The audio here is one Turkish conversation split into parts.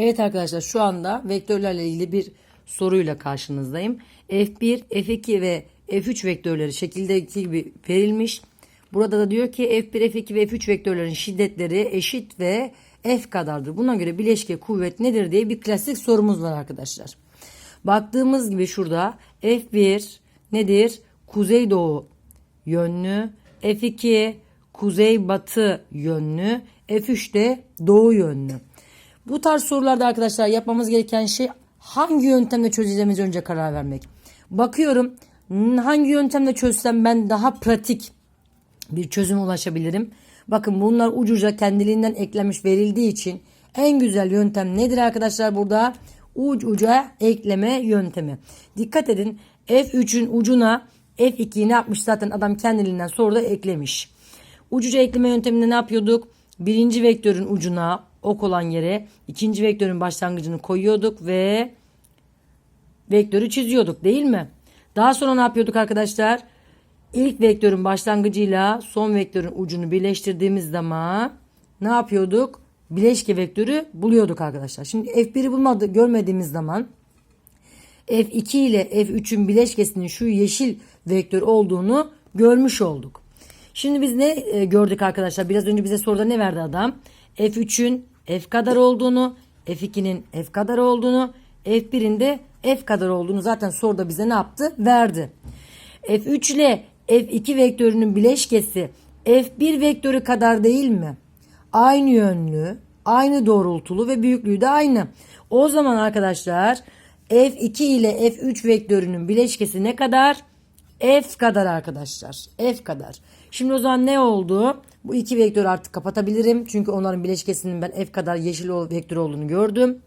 Evet arkadaşlar şu anda vektörlerle ilgili bir soruyla karşınızdayım. F1, F2 ve F3 vektörleri şekildeki gibi verilmiş. Burada da diyor ki F1, F2 ve F3 vektörlerin şiddetleri eşit ve F kadardır. Buna göre bileşke kuvvet nedir diye bir klasik sorumuz var arkadaşlar. Baktığımız gibi şurada F1 nedir? Kuzeydoğu yönlü. F2 kuzeybatı yönlü. F3 de doğu yönlü. Bu tarz sorularda arkadaşlar yapmamız gereken şey hangi yöntemle çözeceğimiz önce karar vermek. Bakıyorum hangi yöntemle çözsem ben daha pratik bir çözüme ulaşabilirim. Bakın bunlar ucuca kendiliğinden eklenmiş verildiği için en güzel yöntem nedir arkadaşlar burada? Uç uca ekleme yöntemi. Dikkat edin F3'ün ucuna F2'yi ne yapmış zaten adam kendiliğinden soruda eklemiş. Ucuca ekleme yönteminde ne yapıyorduk? Birinci vektörün ucuna ok olan yere ikinci vektörün başlangıcını koyuyorduk ve vektörü çiziyorduk değil mi? Daha sonra ne yapıyorduk arkadaşlar? İlk vektörün başlangıcıyla son vektörün ucunu birleştirdiğimiz zaman ne yapıyorduk? Bileşke vektörü buluyorduk arkadaşlar. Şimdi F1'i bulmadı, görmediğimiz zaman F2 ile F3'ün bileşkesinin şu yeşil vektör olduğunu görmüş olduk. Şimdi biz ne e, gördük arkadaşlar? Biraz önce bize soruda ne verdi adam? F3'ün F kadar olduğunu, F2'nin F kadar olduğunu, F1'in de F kadar olduğunu zaten soruda bize ne yaptı? Verdi. F3 ile F2 vektörünün bileşkesi F1 vektörü kadar değil mi? Aynı yönlü, aynı doğrultulu ve büyüklüğü de aynı. O zaman arkadaşlar F2 ile F3 vektörünün bileşkesi ne kadar? F kadar arkadaşlar. F kadar. Şimdi o zaman ne oldu? Bu iki vektörü artık kapatabilirim. Çünkü onların bileşkesinin ben F kadar yeşil vektör olduğunu gördüm.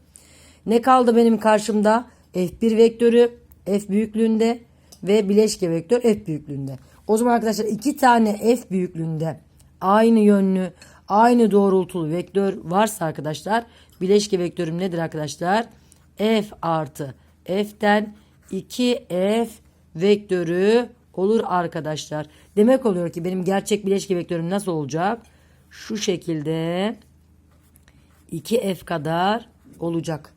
Ne kaldı benim karşımda? F1 vektörü F büyüklüğünde ve bileşke vektör F büyüklüğünde. O zaman arkadaşlar iki tane F büyüklüğünde aynı yönlü, aynı doğrultulu vektör varsa arkadaşlar bileşke vektörüm nedir arkadaşlar? F artı F'ten 2F vektörü olur arkadaşlar. Demek oluyor ki benim gerçek bileşke vektörüm nasıl olacak? Şu şekilde 2F kadar olacak.